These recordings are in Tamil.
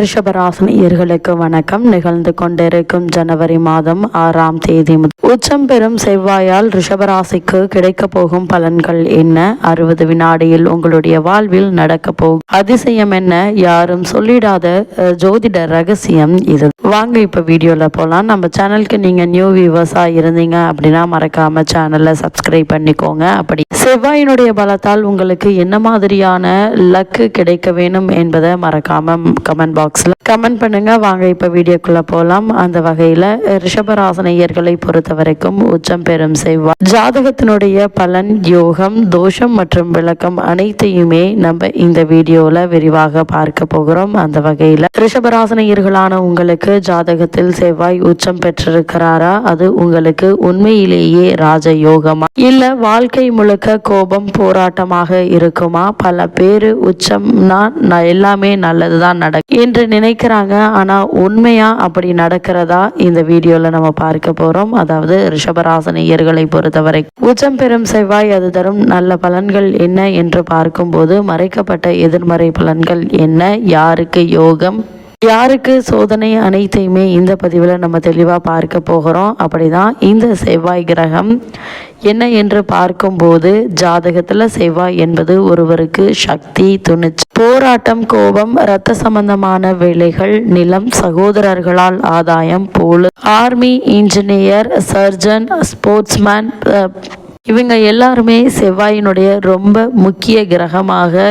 ரிஷபராசினியர்களுக்கு வணக்கம். நிகழ்ந்து கொண்டிருக்கும் ஜனவரி மாதம் ஆறாம் தேதி உச்சம் பெறும் செவ்வாயால் ரிஷபராசிக்கு கிடைக்க போகும் பலன்கள் என்ன? அறுபது வினாடியில் உங்களுடைய வாழ்வில் நடக்க போகும் அதிசயம் என்ன? யாரும் சொல்லிடாத ஜோதிட ரகசியம் இது. வாங்க இப்ப வீடியோல போலாம். நம்ம சேனலுக்கு நீங்க நியூ வியூவர்ஸா இருந்தீங்க அப்படின்னா மறக்காம சேனலை சப்ஸ்கிரைப் பண்ணிக்கோங்க. அப்படி செவ்வாயினுடைய பலத்தால் உங்களுக்கு என்ன மாதிரியான லக்கு கிடைக்க வேணும் என்பதை மறக்காம கமெண்ட் பாக்ஸில் கமெண்ட் பண்ணுங்க. வாங்க இப்போ வீடியோக்குள்ள போகலாம் அந்த வகையில் ரிஷபராசனையர்களை பொறுத்த வரைக்கும் உச்சம் பெறும் செவ்வாய் ஜாதகத்தினுடைய பலன் யோகம் தோஷம் மற்றும் விளக்கம் அனைத்தையுமே நம்ம இந்த வீடியோல விரிவாக பார்க்க போகிறோம். அந்த வகையில் ரிஷபராசனையர்களான உங்களுக்கு ஜாதகத்தில் செவ்வாய் உச்சம் பெற்றிருக்கிறாரா? அது உங்களுக்கு உண்மையிலேயே ராஜ யோகமா இல்ல வாழ்க்கை முழுக்க கோபம் போராட்டமாக இருக்குமா? பல பேரு உச்சம்னா எல்லாமே நல்லதுதான் நடக்கும். என்று நினைக்கிறாங்க. ஆனால் உண்மையாக அப்படி நடக்கிறதா இந்த வீடியோவில் நம்ம பார்க்க போகிறோம் அதாவது ரிஷபராசனியர்களை பொறுத்தவரை உச்சம் பெறும் செவ்வாய் அது தரும் நல்ல பலன்கள் என்ன என்று பார்க்கும்போது மறைக்கப்பட்ட எதிர்மறை பலன்கள் என்ன? யாருக்கு யோகம்? யாருக்கு சோதனை அனைத்தையுமே இந்த பதிவில் நம்ம தெளிவாக பார்க்க போகிறோம். அப்படிதான் இந்த செவ்வாய் கிரகம் என்ன என்று பார்க்கும்போது ஜாதகத்தில் செவ்வாய் என்பது ஒருவருக்கு சக்தி துணிச்சல் போராட்டம் கோபம் இரத்த சம்பந்தமான வேலைகள் நிலம் சகோதரர்களால் ஆதாயம் போல ஆர்மி இன்ஜினியர் சர்ஜன் ஸ்போர்ட்ஸ்மேன் இவங்க எல்லாருமே செவ்வாயினுடைய ரொம்ப முக்கிய கிரகமாக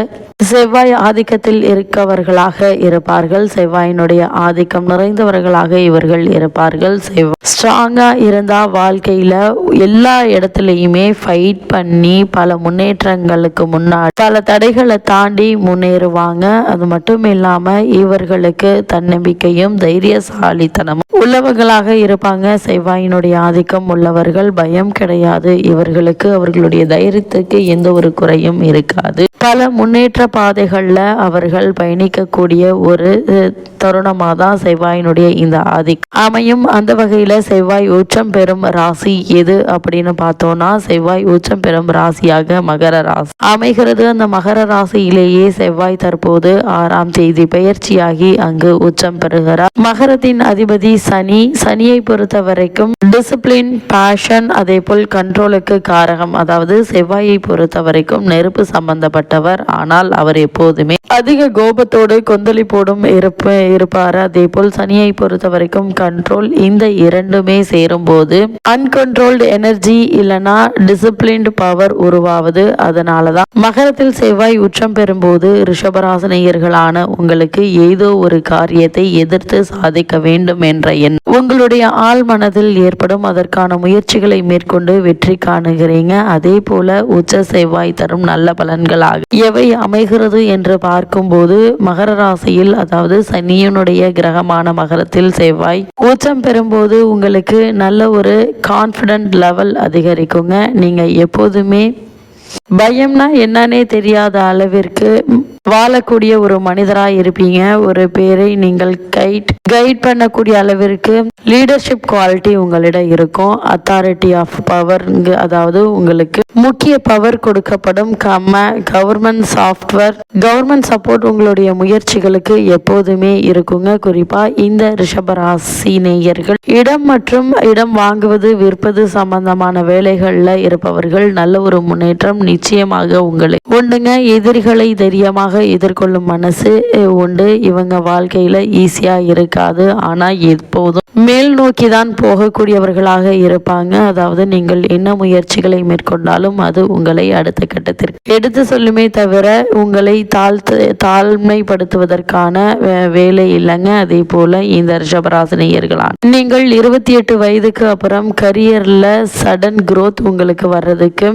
செவ்வாய் ஆதிக்கத்தில் இருக்கவர்களாக இருப்பார்கள். செவ்வாயினுடைய ஆதிக்கம் நிறைந்தவர்களாக இவர்கள் இருப்பார்கள். செவ்வாய் ஸ்ட்ராங்காக இருந்தால் வாழ்க்கையில் எல்லா இடத்துலையுமே ஃபைட் பண்ணி பல முன்னேற்றங்களுக்கு முன்னாடி பல தடைகளை தாண்டி முன்னேறுவாங்க. அது மட்டும் இல்லாமல் இவர்களுக்கு தன்னம்பிக்கையும் தைரியசாலித்தனமும் உள்ளவர்களாக இருப்பாங்க. செவ்வாயினுடைய ஆதிக்கம் உள்ளவர்கள் பயம் கிடையாது. இவர்களுக்கு அவர்களுடைய தைரியத்துக்கு எந்த ஒரு குறையும் இருக்காது. பல முன்னேற்ற பாதைகளில் அவர்கள் பயணிக்கக்கூடிய ஒரு தருணமாக தான் செவ்வாயினுடைய இந்த ஆதிக்கம் அமையும் அந்த வகையில் செவ்வாய் உச்சம் பெறும் ராசி எது அப்படின்னு பார்த்தோம்னா செவ்வாய் உச்சம் பெறும் ராசியாக மகர ராசி. அமைகிறது அந்த மகர ராசியிலேயே செவ்வாய் தற்போது ஆறாம் தேதி பயிற்சியாகி அங்கு உச்சம் பெறுகிறார். மகரத்தின் அதிபதி சனி சனியை பொறுத்த வரைக்கும் டிசிப்ளின் பேஷன் அதே போல் கண்ட்ரோலுக்கு காரகம். அதாவது செவ்வாயை பொறுத்த வரைக்கும் நெருப்பு சம்பந்தப்பட்டவர். ஆனால் அவர் எப்போதுமே அதிக கோபத்தோடு கொந்தளிப்போடும் இருப்ப இருப்பார். அதே போல் சனியை பொறுத்த வரைக்கும் கண்ட்ரோல் இந்த இரண்டுமே சேரும் போது அன்கண்ட்ரோல்டு எனர்ஜி இல்லைனா டிசிப்ளின்டு பவர் உருவாவது. அதனால தான் மகரத்தில் செவ்வாய் உச்சம் பெறும்போது ரிஷபராசனையர்களான உங்களுக்கு ஏதோ ஒரு காரியத்தை எதிர்த்து சாதிக்க வேண்டும் என்ற எண் உங்களுடைய ஆள் மனதில் ஏற்படும் அதற்கான முயற்சிகளை மேற்கொண்டு வெற்றி காணுகிறீங்க. அதே போல உச்ச செவ்வாய் தரும் நல்ல பலன்களாக. எவை அமை அமைகிறது என்று பார்க்கும்போது மகர ராசியில் அதாவது சனியனுடைய கிரகமான மகரத்தில் செவ்வாய் உச்சம் பெறும்போது உங்களுக்கு நல்ல ஒரு கான்ஃபிடென்ட் லெவல் அதிகரிக்குங்க. நீங்க எப்போதுமே பயம்னா என்னன்னே தெரியாத அளவிற்கு வாழக்கூடிய ஒரு மனிதராக இருப்பீங்க. ஒரு பேரை நீங்கள் கைட் கைட் பண்ணக்கூடிய அளவிற்கு லீடர்ஷிப் குவாலிட்டி உங்களிடம் இருக்கும். அத்தாரிட்டி ஆஃப் பவர் அதாவது உங்களுக்கு முக்கிய பவர் கொடுக்கப்படும். கம கவர்மெண்ட் சாஃப்ட்வேர் கவர்மெண்ட் சப்போர்ட் உங்களுடைய முயற்சிகளுக்கு எப்போதுமே இருக்குங்க. குறிப்பா இந்த ரிஷபராசி நேயர்கள் இடம் மற்றும் இடம் வாங்குவது விற்பது சம்பந்தமான வேலைகள்ல இருப்பவர்கள் நல்ல ஒரு முன்னேற்றம் நிச்சயமாக உங்களுக்கு உண்டுங்க. எதிரிகளை தைரியமாக எதிர்கொள்ளும் மனசு உண்டு. இவங்க வாழ்க்கையில ஈஸியா இருக்காது. ஆனா எப்போதும் மேல் நோக்கி தான் போகக்கூடியவர்களாக இருப்பாங்க. அதாவது நீங்கள் என்ன முயற்சிகளை மேற்கொண்டாலும் அது உங்களை அடுத்த கட்டத்திற்கு எடுத்து சொல்லுமே தவிர உங்களை தாழ்த்து தாழ்மைப்படுத்துவதற்கான வே- வேலை இல்லைங்க. அதே போல இந்த ரிஷபராசினியர்களான் நீங்கள் இருபத்தி எட்டு வயதுக்கு அப்புறம் கரியர்ல சடன் குரோத் உங்களுக்கு வர்றதுக்கு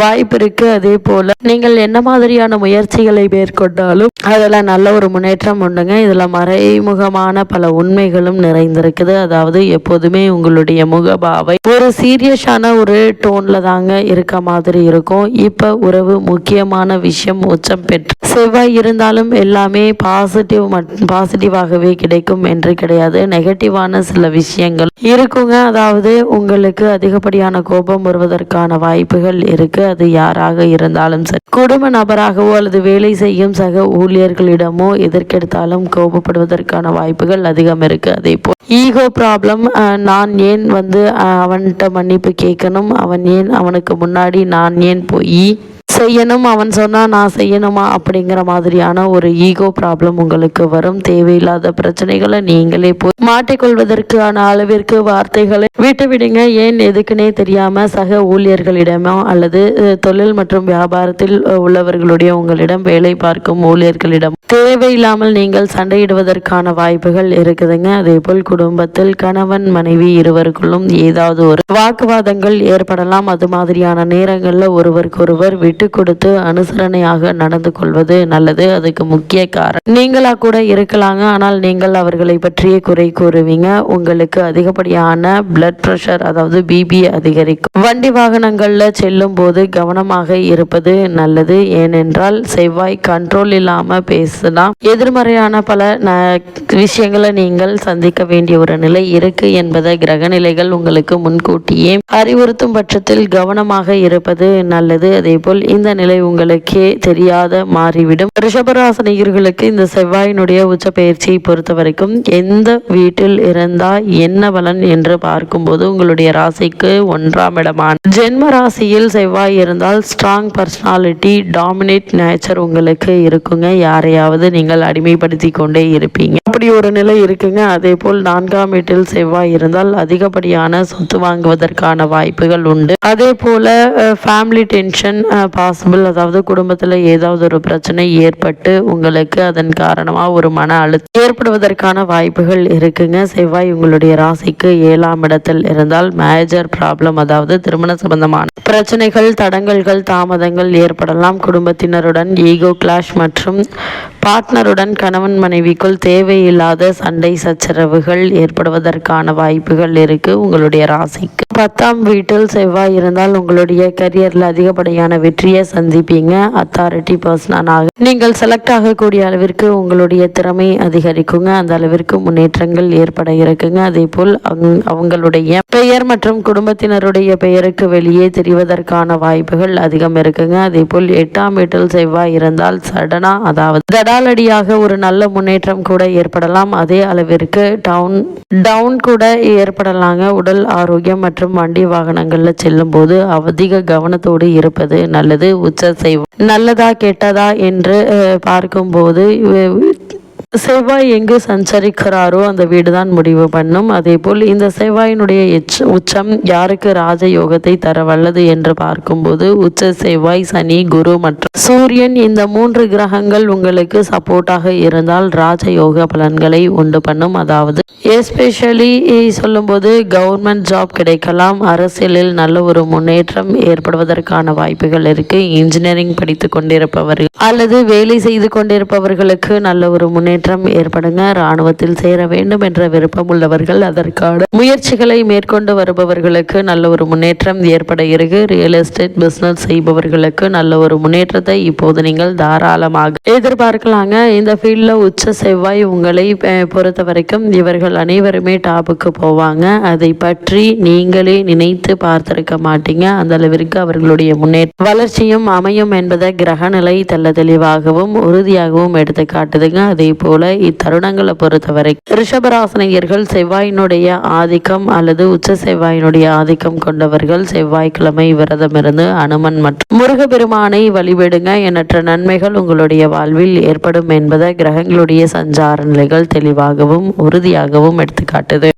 வாய்ப்பு இருக்கு அதே போல நீங்கள் என்ன மாதிரியான முயற்சிகளை மேற்கொண்டாலும் அதில் நல்ல ஒரு முன்னேற்றம் உண்டுங்க. இதுல மறைமுகமான பல உண்மைகளும் நிறைந்திருக்குது. அதாவது எப்போதுமே உங்களுடைய முகபாவை ஒரு சீரியஸான ஒரு டோன்ல தாங்க இருக்க மாதிரி இருக்கும். இப்ப உறவு முக்கியமான விஷயம் உச்சம் பெற்று செவ்வாய் இருந்தாலும் எல்லாமே பாசிட்டிவ் பாசிட்டிவாகவே கிடைக்கும் என்று கிடையாது. நெகட்டிவான சில விஷயங்கள் இருக்குங்க. அதாவது உங்களுக்கு அதிகப்படியான கோபம் வருவதற்கான வாய்ப்புகள் இருக்கு. அது யாராக இருந்தாலும் சரி. குடும்ப நபராகவோ அல்லது வேலை செய்யும் சக ஊழியர்களிடமோ எதற்கெடுத்தாலும் கோபப்படுவதற்கான வாய்ப்புகள் அதிகம் இருக்கு. அதே போல் ஈகோ ப்ராப்ளம் நான் ஏன் வந்து அவன்கிட்ட மன்னிப்பு கேட்கணும்? அவன் ஏன் அவனுக்கு முன்னாடி நான் ஏன் போய் செய்யணும் அவன் சொன்னா நான் செய்யணுமா? அப்படிங்கிற மாதிரியான ஒரு ஈகோ ப்ராப்ளம் உங்களுக்கு வரும். தேவையில்லாத பிரச்சனைகளை நீங்களே போய் மாட்டிக்கொள்வதற்கான அளவிற்கு வார்த்தைகளை விட்டு விடுங்க. ஏன் எதுக்குன்னே தெரியாம சக ஊழியர்களிடமோ அல்லது தொழில் மற்றும் வியாபாரத்தில் உள்ளவர்களுடைய உங்களிடம் வேலை பார்க்கும் ஊழியர்களிடம் தேவையில்லாமல் நீங்கள் சண்டையிடுவதற்கான வாய்ப்புகள் இருக்குதுங்க. அதே போல் குடும்பத்தில் கணவன் மனைவி இருவருக்குள்ளும் ஏதாவது ஒரு வாக்குவாதங்கள் ஏற்படலாம். அது மாதிரியான நேரங்களில் ஒருவருக்கொருவர் விட்டு கொடுத்து அனுசரணையாக நடந்து கொள்வது நல்லது. அதுக்கு முக்கிய காரணம் நீங்களா கூட இருக்கலாங்க. ஆனால் நீங்கள் அவர்களை பற்றியே குறை கூறுவீங்க. உங்களுக்கு அதிகப்படியான பிளட் பிரஷர் அதாவது பிபி அதிகரிக்கும். வண்டி வாகனங்கள்ல செல்லும் போது கவனமாக இருப்பது நல்லது. ஏனென்றால் செவ்வாய் கண்ட்ரோல் இல்லாம பேசலாம் எதிர்மறையான பல ந- விஷயங்களை நீங்கள் சந்திக்க வேண்டிய ஒரு நிலை இருக்கு என்பதை கிரகநிலைகள் உங்களுக்கு முன்கூட்டியே அறிவுறுத்தும் பட்சத்தில் கவனமாக இருப்பது நல்லது. அதே போல் இந்த நிலை உங்களுக்கே தெரியாத மாறிவிடும். ரிஷபராசனிகர்களுக்கு இந்த செவ்வாயினுடைய உச்ச பயிற்சியை பொறுத்த வரைக்கும் எந்த வீட்டில் இருந்தா என்ன பலன் என்று பார்க்கும்போது உங்களுடைய ராசிக்கு ஒன்றாம் இடமான ஜென்ம ராசியில் செவ்வாய் இருந்தால் ஸ்ட்ராங் பர்சனாலிட்டி டாமினேட் நேச்சர் உங்களுக்கு இருக்குங்க. யாரையாவது நீங்கள் அடிமைப்படுத்தி கொண்டே இருப்பீங்க. அப்படி ஒரு நிலை இருக்குங்க. அதே போல் நான்காம் வீட்டில் செவ்வாய் இருந்தால் அதிகப்படியான சொத்து வாங்குவதற்கான வாய்ப்புகள் உண்டு. அதே போல ஃபேமிலி டென்ஷன் பாசிபிள் அதாவது குடும்பத்தில் ஏதாவது ஒரு பிரச்சனை ஏற்பட்டு உங்களுக்கு அதன் காரணமாக ஒரு மன அழுத்தம் ஏற்படுவதற்கான வாய்ப்புகள் இருக்குங்க. செவ்வாய் உங்களுடைய ராசிக்கு ஏழாம் இடத்தில் இருந்தால் மேஜர் ப்ராப்ளம் அதாவது திருமண சம்பந்தமான பிரச்சனைகள் தடங்கல்கள் தாமதங்கள் ஏற்படலாம். குடும்பத்தினருடன் ஈகோ கிளாஷ் மற்றும் பார்ட்னருடன் கணவன் மனைவிக்குள் தேவையில்லாத சண்டை சச்சரவுகள் ஏற்படுவதற்கான வாய்ப்புகள் இருக்கு உங்களுடைய ராசிக்கு. பத்தாம் வீட்டில் செவ்வாய் இருந்தால் உங்களுடைய கரியர்ல அதிகப்படியான வெற்றி வெற்றியை சந்திப்பீங்க. அத்தாரிட்டி பர்சனாக நீங்கள் செலக்ட் ஆகக்கூடிய அளவிற்கு உங்களுடைய திறமை அதிகரிக்குங்க. அந்த அளவிற்கு முன்னேற்றங்கள் ஏற்பட இருக்குங்க. அதே போல் அங்- அவங்களுடைய பெயர் மற்றும் குடும்பத்தினருடைய பெயருக்கு வெளியே தெரிவதற்கான வாய்ப்புகள் அதிகம் இருக்குங்க. அதே போல் எட்டாம் வீட்டில் செவ்வாய் இருந்தால் சடனா அதாவது தடாலடியாக ஒரு நல்ல முன்னேற்றம் கூட ஏற்படலாம். அதே அளவிற்கு டவுன் டவுன் கூட ஏற்படலாங்க. உடல் ஆரோக்கியம் மற்றும் வண்டி வாகனங்கள்ல செல்லும் போது அதிக கவனத்தோடு இருப்பது நல்லது. உச்ச செய்வோம் நல்லதா கெட்டதா என்று பார்க்கும்போது செவ்வாய் எங்கு சஞ்சரிக்கிறாரோ அந்த வீடு தான் முடிவு பண்ணும். அதே போல் இந்த செவ்வாயினுடைய எச் உச்சம் யாருக்கு ராஜயோகத்தை தர வல்லது என்று பார்க்கும்போது உச்ச செவ்வாய் சனி குரு மற்றும் சூரியன் இந்த மூன்று கிரகங்கள் உங்களுக்கு சப்போர்ட்டாக இருந்தால் ராஜ யோக பலன்களை உண்டு பண்ணும். அதாவது எஸ்பெஷலி சொல்லும்போது கவர்மெண்ட் ஜாப் கிடைக்கலாம். அரசியலில் நல்ல ஒரு முன்னேற்றம் ஏற்படுவதற்கான வாய்ப்புகள் இருக்கு. இன்ஜினியரிங் படித்து கொண்டிருப்பவர்கள் அல்லது வேலை செய்து கொண்டிருப்பவர்களுக்கு நல்ல ஒரு முன்னேற்றம் ஏற்படுங்க. இராணுவத்தில் சேர வேண்டும் என்ற விருப்பம் உள்ளவர்கள் அதற்கான முயற்சிகளை மேற்கொண்டு வருபவர்களுக்கு நல்ல ஒரு முன்னேற்றம் ஏற்பட இருக்கு. ரியல் எஸ்டேட் பிசினஸ் செய்பவர்களுக்கு நல்ல ஒரு முன்னேற்றத்தை இப்போது நீங்கள் தாராளமாக எதிர்பார்க்கலாங்க. இந்த ஃபீல்டில் உச்ச செவ்வாய் உங்களை பொறுத்த வரைக்கும் இவர்கள் அனைவருமே டாப்புக்கு போவாங்க. அதை பற்றி நீங்களே நினைத்து பார்த்திருக்க மாட்டீங்க. அந்த அளவிற்கு அவர்களுடைய முன்னேற்ற வளர்ச்சியும் அமையும் என்பதை கிரகநிலை தெள்ள தெளிவாகவும் உறுதியாகவும் எடுத்து காட்டுதுங்க அதே போல இத்தருணங்களை பொறுத்தவரை ரிஷபராசனையர்கள் செவ்வாயினுடைய ஆதிக்கம் அல்லது உச்ச செவ்வாயினுடைய ஆதிக்கம் கொண்டவர்கள் செவ்வாய்க்கிழமை விரதம் இருந்து அனுமன் மற்றும் முருகப்பெருமானை வழிபடுங்க. எண்ணற்ற நன்மைகள் உங்களுடைய வாழ்வில் ஏற்படும் என்பதை கிரகங்களுடைய சஞ்சார நிலைகள் தெளிவாகவும் உறுதியாகவும் எடுத்துக்காட்டுது.